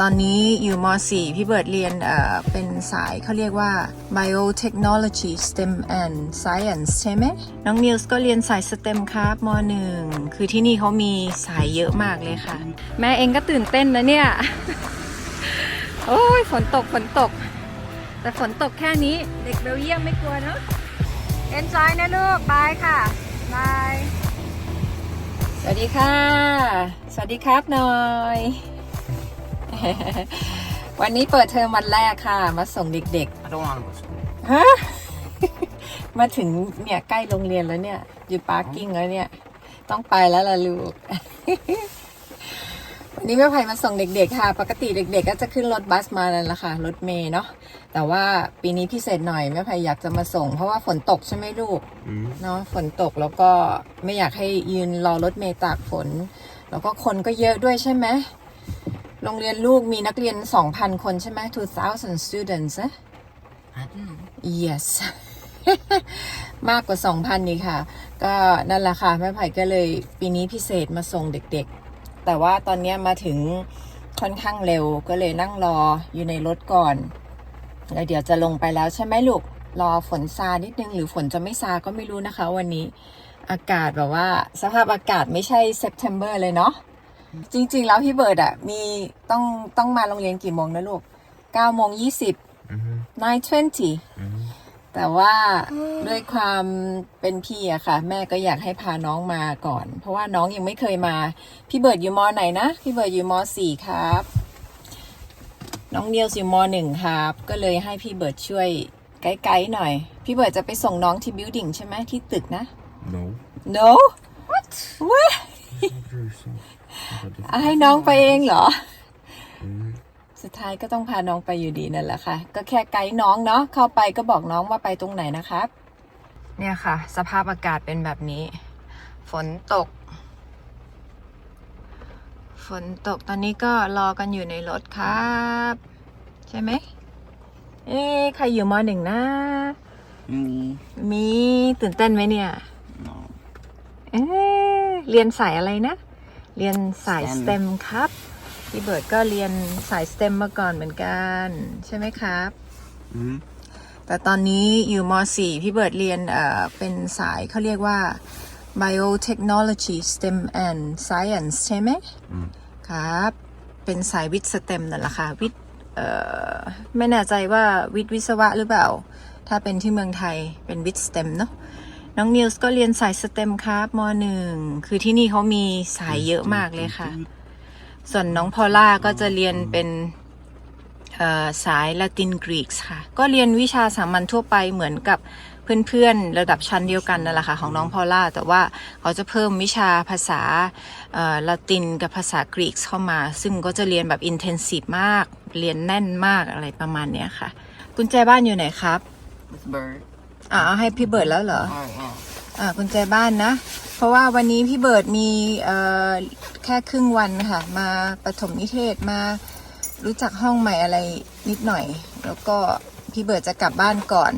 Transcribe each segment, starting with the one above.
ตอนนี้อยู่ม .4 พี่เบิร์ดเรียนเอ่อเป็นสายเขาเรียกว่า biotechnology STEM and science ใช่ไหมน้องนิวส์ก็เรียนสาย STEM ครับม .1 คือที่นี่เขามีสายเยอะมากเลยค่ะ แม่เองก็ตื่นเต้นนะเนี่ย โอ้ยฝนตกฝนตก แต่ฝนตกแค่นี้เด็กเบลเยียมไม่กลัวเนาะ enjoy นะลูกบายค่ะบายสวัสดีค่ะ สวัสดีครับหน่อย วันนี้เปิดเทอมวันแรกค่ะ มาส่งเด็ก I don't want to go to school. ๆ ฮะ มาถึงเนี่ยใกล้โรงเรียนแล้วเนี่ย อยู่ปาร์กิ้งแล้วเนี่ย ต้องไปแล้วล่ะลูก วันนี้แม่ไผ่มาส่งเด็กๆค่ะ ปกติเด็กๆก็จะขึ้นรถบัสมานั่นแหละค่ะ รถเมย์เนาะ แต่ว่าปีนี้พิเศษหน่อยแม่ไผ่อยากจะมาส่ง เพราะว่าฝนตกใช่ไหมลูก Mm. เนาะฝนตกแล้วก็ไม่อยากให้ยืนรอรถเมล์ตากฝน แล้วก็คนก็เยอะด้วยใช่ไหม โรงเรียนลูกมีนักเรียน 2,000 คนใช่ไหม2,000 students นะ I don't know. yes มากกว่า 2,000 นี่ค่ะ ก็นั่นแหละค่ะแม่ไผ่ก็เลยปีนี้พิเศษมาส่งเด็กๆ แต่ว่าตอนเนี้ยมาถึงค่อนข้างเร็วก็เลยนั่งรออยู่ในรถก่อนแล้วเดี๋ยวจะลงไปแล้วใช่ไหมลูก รอฝนซานิดนึง หรือฝนจะไม่ซาก็ไม่รู้นะคะ วันนี้อากาศแบบว่าสภาพอากาศไม่ใช่ September เลยเนาะ จริง ๆ แล้วพี่เบิร์ดอะมีต้องต้องมาโรงเรียนกี่โมงนะลูก9โมง20 Mm-hmm. 9:20 Mm-hmm. แต่ว่าด้วยความเป็นพี่อะค่ะ แม่ก็อยากให้พาน้องมาก่อน เพราะว่าน้องยังไม่เคยมา พี่เบิร์ดอยู่มไหนนะ พี่เบิร์ดอยู่มสี่ครับ น้องเนียลอยู่มหนึ่งครับ ก็เลยให้พี่เบิร์ดช่วยไกด์ๆหน่อย พี่เบิร์ดจะไปส่งน้องที่บิวดิ่งใช่ไหมที่ตึกนะ No. no what what After yourself. อะให้น้องไปเองเหรอ Mm. สุดท้ายก็ต้องพาน้องไปอยู่ดีนั่นแหละค่ะ ก็แค่ไกด์น้องเนาะ เข้าไปก็บอกน้องว่าไปตรงไหนนะครับ เนี่ยค่ะ สภาพอากาศเป็นแบบนี้ ฝนตก ฝนตกตอนนี้ก็รอกันอยู่ในรถครับ ใช่ไหม เอ๊ะใครอยู่มหนึ่งนะ Me. มีตื่นเต้นไหมเนี่ย No. เอ๊ะเรียนสายอะไรนะ เรียนสาย STEM STEM ครับ พี่เบิร์ดก็เรียนสาย STEM มาก่อนเหมือนกัน ใช่ไหมครับ Mm-hmm. แต่ตอนนี้อยู่ม .4 พี่เบิร์ดเรียนเอ่อเป็นสายเขาเรียกว่า biotechnology STEM and science ใช่ไหมอืมครับ เป็นสายวิทย์ STEM นั่นแหละค่ะวิทย์เอ่อไม่แน่ใจว่าวิทย์วิศวะหรือเปล่า ถ้าเป็นที่เมืองไทยเป็นวิทย์ STEM เนาะ น้องนิวส์ก็เรียนสาย STEM ครับม .1 คือที่นี่เขามีสายเยอะมากเลยค่ะ ส่วนน้องพอล่าก็จะเรียนเป็นสายละตินกรีกค่ะ ก็เรียนวิชาสามัญทั่วไปเหมือนกับเพื่อนๆ ระดับชั้นเดียวกันนั่นแหละค่ะของน้องพอล่า แต่ว่าเขาจะเพิ่มวิชาภาษาละตินกับภาษากรีกเข้ามา ซึ่งก็จะเรียนแบบอินเทนซีฟมาก เรียนแน่นมากอะไรประมาณเนี้ยค่ะ กุญแจบ้านอยู่ไหนครับ With bird. อ่าเอาให้พี่เบิร์ดแล้วเหรอ Alright, yeah. อ่ากุญแจบ้านนะ เพราะว่าวันนี้พี่เบิร์ดมีเอ่อแค่ครึ่งวันค่ะ มาปฐมนิเทศมารู้จักห้องใหม่อะไรนิดหน่อย แล้วก็พี่เบิร์ดจะกลับบ้านก่อน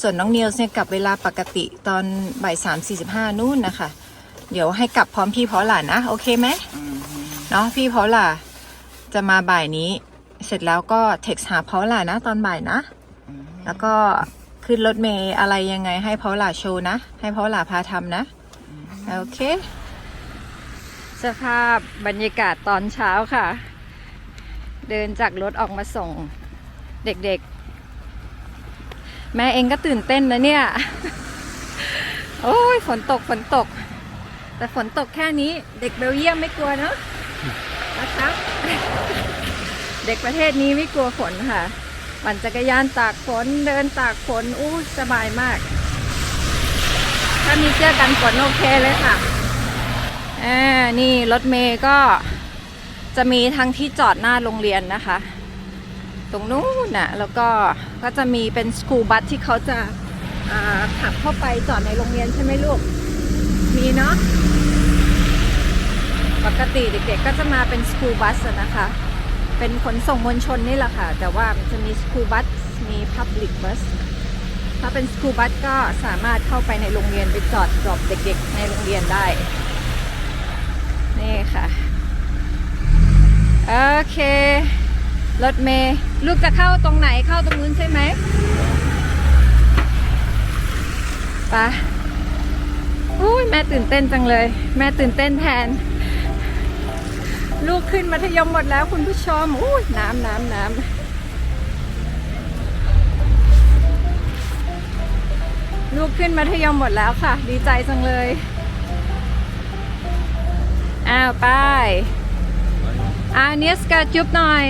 ส่วนน้องเนียลเนี่ยกลับเวลาปกติตอนบ่ายสามสี่สิบห้านู่นนะคะ เดี๋ยวให้กลับพร้อมพี่เพราะหล่ะนะโอเคไหม Mm-hmm. เนาะพี่เพราะหล่ะจะมาบ่ายนี้ เสร็จแล้วก็เท็กซ์หาเพราะหล่ะนะตอนบ่ายนะแล้วก็ ขึ้นรถเมย์อะไรยังไงให้เพราหล่ะโชว์นะ ให้เพราหล่ะพาทำนะ โอเค สภาพบรรยากาศตอนเช้าค่ะ เดินจากรถออกมาส่งเด็กๆ แม่เองก็ตื่นเต้นนะเนี่ย โอ้ยฝนตกฝนตก แต่ฝนตกแค่นี้เด็กเบลเยียมไม่กลัวเนอะนะครับ เด็กประเทศนี้ไม่กลัวฝนค่ะ ปั่นจักรยานตากฝนเดินตากฝนอู้สบายมาก ถ้ามีเสื้อกันฝนโอเคเลยค่ะอ่านี่รถเมย์ก็จะมีทั้งที่จอดหน้าโรงเรียนนะคะ ตรงนู้นน่ะแล้วก็ก็จะมีเป็นสกูบัสที่เขาจะขับเข้าไปจอดในโรงเรียนใช่ไหมลูก มีเนาะปกติเด็กๆก็จะมาเป็นสกูบัสนะคะ เป็นขนส่งมวลชนนี่แหละค่ะ แต่ว่ามันจะมีสกูบัสมีพับลิกบัสถ้าเป็นสกูบัสก็สามารถเข้าไปในโรงเรียนไปจอดดรอปเด็กๆ ในโรงเรียนได้ นี่ค่ะ โอเค รถเมย์ลูกจะเข้าตรงไหนเข้าตรงนู้นใช่ไหมปะอุ้ยแม่ตื่นเต้นจังเลย แม่ตื่นเต้นแทน ลูกขึ้นมัธยมหมดแล้วคุณผู้ชมอุ้ยน้ำน้ำน้ำลูกขึ้นมัธยมหมดแล้วค่ะ ดีใจจังเลย อ้าวไปอ้าวเนียสกาจุ๊บหน่อย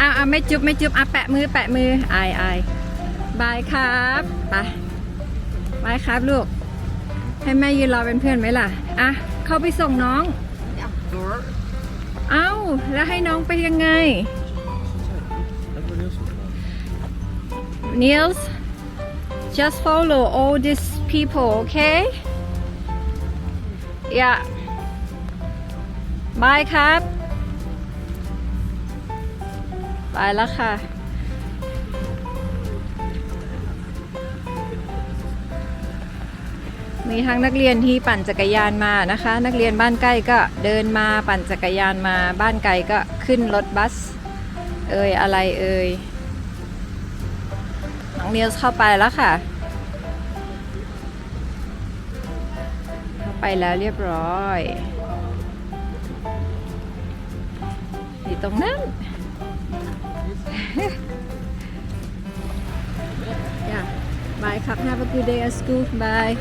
อ้าวอ้าวไม่จุ๊บไม่จุ๊บอะแปะมือแปะมืออายอายบายครับไปบายครับลูก ให้แม่ยืนรอเป็นเพื่อนไหมล่ะ อะ เข้าไปส่งน้อง Door. เอ้า แล้วให้น้องไปยังไง Niels just follow all these people okay yeah bye ครับ ไปแล้วค่ะ มีทั้งนักเรียนที่ปั่นจักรยานมานะคะ นักเรียนบ้านใกล้ก็เดินมาปั่นจักรยานมา บ้านไกลก็ขึ้นรถบัส เอ่ยอะไรเอ่ยน้องเนียสเข้าไปแล้วค่ะ เข้าไปแล้วเรียบร้อยอยู่ตรงนั้นย่าบายครับ Have a good day at school bye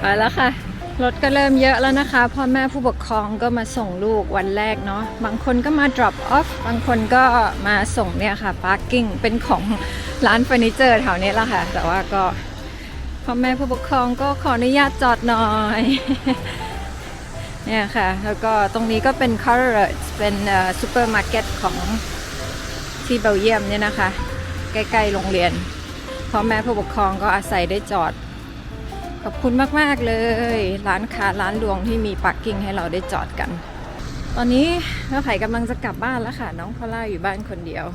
ไปแล้วค่ะ รถก็เริ่มเยอะแล้วนะคะ พ่อแม่ผู้ปกครองก็มาส่งลูกวันแรกเนาะ บางคนก็มา drop off บางคนก็มาส่งเนี่ยค่ะ parking เป็นของร้านเฟอร์นิเจอร์แถวนี้ละค่ะ แต่ว่าก็พ่อแม่ผู้ปกครองก็ขออนุญาตจอดหน่อย เนี่ยค่ะ แล้วก็ตรงนี้ก็เป็น c a r r o t เป็นซูเปอร์มาร์เก็ตของที่เบลเยียมเนี่ยนะคะ ใกล้ ๆ โรงเรียนพ่อแม่ผู้ปกครองก็อาศัยได้จอด ขอบคุณมาก ๆ เลย ร้านค้าร้านรวงที่มีปักกิ้งให้เราได้จอดกัน ตอนนี้แม่ไผ่กำลังจะกลับบ้านแล้วค่ะ น้องพอล่าอยู่บ้านคนเดียว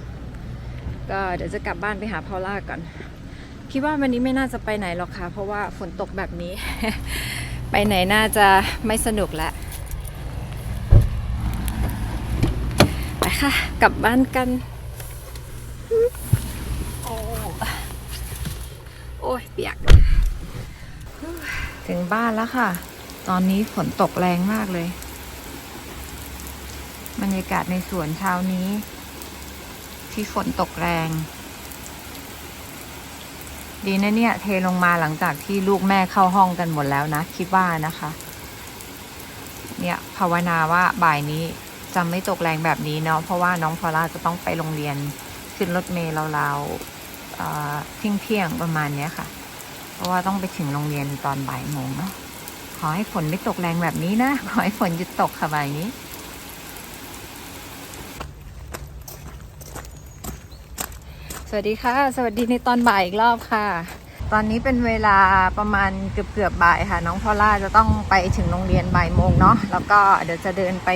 ก็เดี๋ยวจะกลับบ้านไปหาพอล่าก่อน คิดว่าวันนี้ไม่น่าจะไปไหนหรอกค่ะ เพราะว่าฝนตกแบบนี้ ไปไหนน่าจะไม่สนุกแล้วไปค่ะ กลับบ้านกันโอ้โอ้ยเปียก ถึงบ้านแล้วค่ะ ตอนนี้ฝนตกแรงมากเลย บรรยากาศในสวนเช้านี้ ที่ฝนตกแรง ดีนะเนี่ย เทลงมาหลังจากที่ลูกแม่เข้าห้องกันหมดแล้วนะ คิดว่านะคะ เนี่ยภาวนาว่าบ่ายนี้จะไม่ตกแรงแบบนี้เนาะเพราะว่าน้องพอล่าจะต้องไปโรงเรียนขึ้นรถเมล์ราวๆเอ่อเที่ยงๆประมาณนี้ค่ะ เพราะว่าต้องไปถึงโรงเรียนตอนบ่ายโมงเนาะขอให้ฝนไม่ตกแรงแบบนี้นะ ขอให้ฝนหยุดตกค่ะบ่ายนี้สวัสดีค่ะ สวัสดีในตอนบ่ายอีกรอบค่ะ ตอนนี้เป็นเวลาประมาณเกือบเกือบๆบ่ายค่ะ น้องพอล่าจะต้องไปถึงโรงเรียนบ่ายโมงเนาะแล้วก็เดี๋ยวจะเดินไป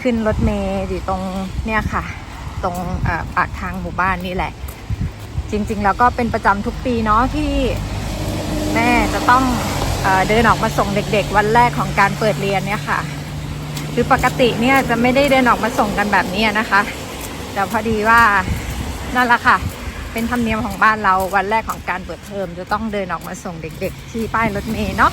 ขึ้นรถเมล์อยู่ตรงเนี่ยค่ะ ตรงเอ่อปากทางหมู่บ้านนี่แหละ จริง ๆ แล้วก็เป็นประจำทุกปีเนาะที่ แม่จะต้องเอเดินออกมาส่งเด็กๆ วันแรกของการเปิดเรียนเนี่ยค่ะ คือปกติเนี่ยจะไม่ได้เดินออกมาส่งกันแบบนี้นะคะ แต่พอดีว่านั่นแหละค่ะ เป็นธรรมเนียมของบ้านเราวันแรกของการเปิดเทอมจะต้องเดินออกมาส่งเด็ก ๆ ที่ป้ายรถเมล์เนาะ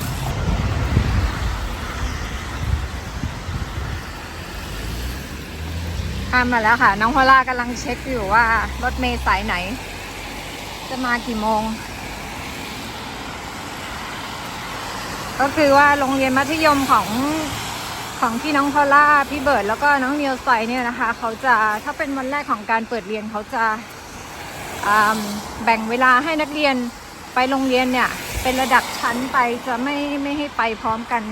ข้ามมาแล้วค่ะ น้องพอล่ากำลังเช็คอยู่ว่ารถเมล์สายไหน จะมากี่โมง ก็คือว่าโรงเรียนมัธยมของของพี่น้องพอล่าพี่เบิร์ดแล้วก็น้องเนียลไซเนี่ยนะคะ เขาจะถ้าเป็นวันแรกของการเปิดเรียนเขาจะาแบ่งเวลาให้นักเรียนไปโรงเรียนเนี่ย เป็นระดับชั้นไปจะไม่ไม่ให้ไปพร้อมกัน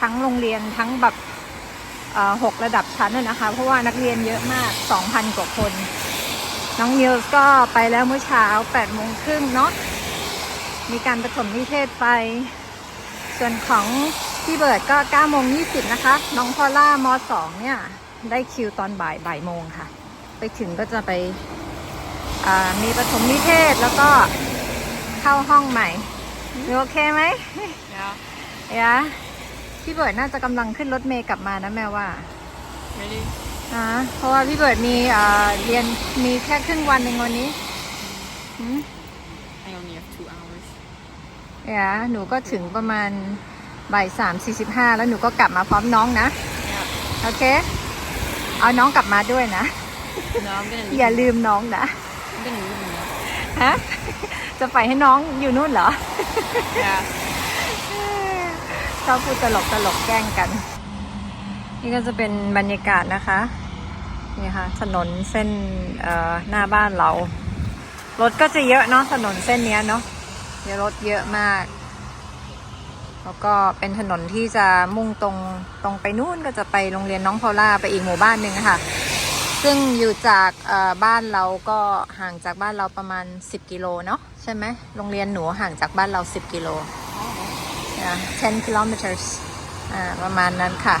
ทั้งโรงเรียนทั้งแบบหกระดับชั้นนะนะคะ เพราะว่านักเรียนเยอะมาก 2,000 กว่าคน น้องนิวส์ก็ไปแล้วเมื่อเช้า8โมงครึ่งเนาะมีการประถมนิเทศไป ส่วนของพี่เบิร์ดก็9โมง20นะคะ น้องพอล่าม2เนี่ย ได้คิวตอนบ่ายบ่ายโมงค่ะ ไปถึงก็จะไปอ่ามีประถมนิเทศแล้วก็เข้าห้องใหม่หนูโอเคไหม Yeah. ยะพี่เบิร์ดน่าจะกำลังขึ้นรถเมย์กลับมานะแม่ว่า Ready? อ่าเพราะว่าพี่เบิร์ดมีเอ่อเรียนมีแค่ครึ่งวันเองวันนี้หืม I only have two hours เดี๋ยวหนูก็ถึงประมาณบ่ายสามสี่สิบห้าแล้วหนูก็กลับมาพร้อมน้องนะ โอเค เอาน้องกลับมาด้วยนะ No I'm gonna อย่าลืมน้องนะ I'm gonna leave him up ฮะ จะไปให้น้องอยู่นู่นเหรอ Yeah ชอบพูดตลกตลกแกล้งกัน นี่ก็จะเป็นบรรยากาศนะคะ นี่ค่ะ ถนนเส้นเอ่อหน้าบ้านเรา รถก็จะเยอะเนาะถนนเส้นเนี้ยเนาะ เยอะรถเยอะมาก แล้วก็เป็นถนนที่จะมุ่งตรงตรงไปนู่นก็จะไปโรงเรียนน้องพอล่าไปอีกหมู่บ้านหนึ่งค่ะ ซึ่งอยู่จากบ้านเราก็ห่างจากบ้านเราประมาณ 10 กิโลเนาะใช่ไหมโรงเรียนหนูห่างจากบ้านเรา 10 กิโล 10 kilometers อ่าประมาณนั้นค่ะ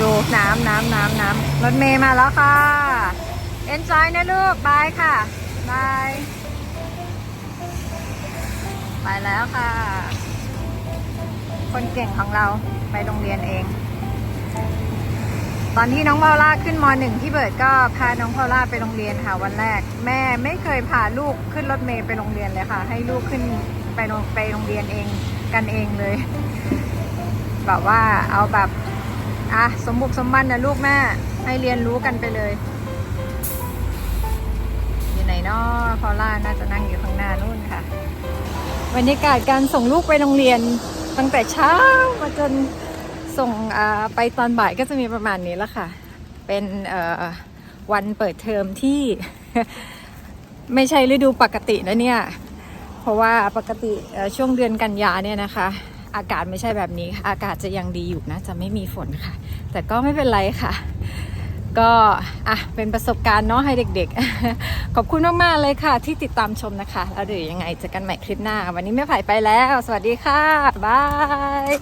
ดูน้ำน้ำน้ำน้ำรถเมย์มาแล้วค่ะ enjoy นะลูก บายค่ะ บาย ไปแล้วค่ะ คนเก่งของเราไปโรงเรียนเอง ตอนที่น้องพอล่าขึ้นมหนึ่งพี่เบิร์ดก็พาน้องพอล่าไปโรงเรียนค่ะวันแรก แม่ไม่เคยพาลูกขึ้นรถเมย์ไปโรงเรียนเลยค่ะ ให้ลูกขึ้นไปโรงไปโรงเรียนเองกันเองเลย แบบว่าเอาแบบ อะสมบุกสมบันนะลูกแม่ให้เรียนรู้กันไปเลย อยู่ไหนนาะพอล่าน่าจะนั่งอยู่ข้างหน้านู่นค่ะบรรยากาศการส่งลูกไปโรงเรียนตั้งแต่เช้ามาจนส่งอ่าไปตอนบ่ายก็จะมีประมาณนี้แล้วค่ะ เป็นเอ่อวันเปิดเทอมที่ไม่ใช่ฤดูปกตินะเนี่ย เพราะว่าปกติช่วงเดือนกันยาเนี่ยนะคะ อากาศไม่ใช่แบบนี้อากาศจะยังดีอยู่นะจะไม่มีฝนค่ะ แต่ก็ไม่เป็นไรค่ะ ก็อะเป็นประสบการณ์เนาะให้เด็กๆ ขอบคุณมากๆเลยค่ะ ที่ติดตามชมนะคะ แล้วเดี๋ยวยังไงเจอกันใหม่คลิปหน้า วันนี้แม่ไผ่ไปแล้ว สวัสดีค่ะบาย